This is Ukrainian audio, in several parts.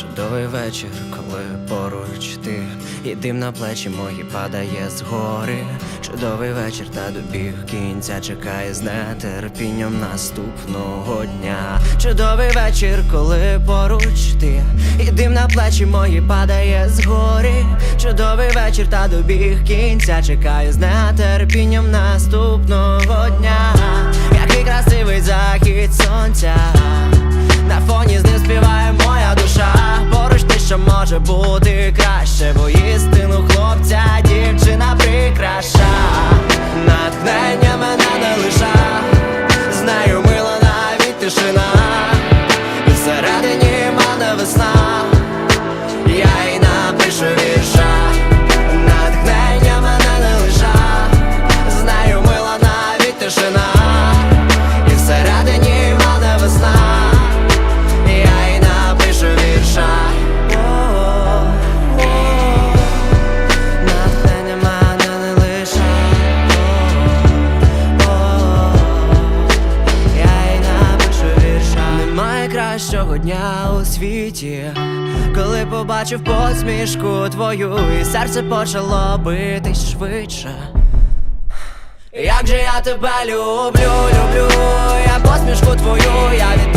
Чудовий вечір, коли поруч ти І дим на плечі мої падає згори Чудовий вечір та добіг кінця чекає з нетерпінням наступного дня. Чудовий вечір, коли поруч ти І дим на плечі мої падає згори Чудовий вечір та добіг кінця чекаю з нетерпінням наступного дня. Який красивий захід сонця Немає кращого дня у світі. Коли побачив посмішку твою І серце почало битись швидше. Як же я тебе люблю, люблю, я посмішку твою, я від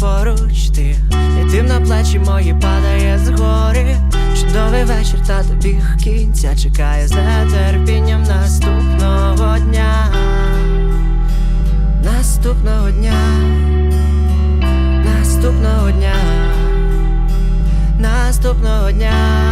поруч ти. І тим на плечі мої падає згори Чудовий вечір, та добіг кінця. Чекає з нетерпінням наступного дня, наступного дня, наступного дня, наступного дня.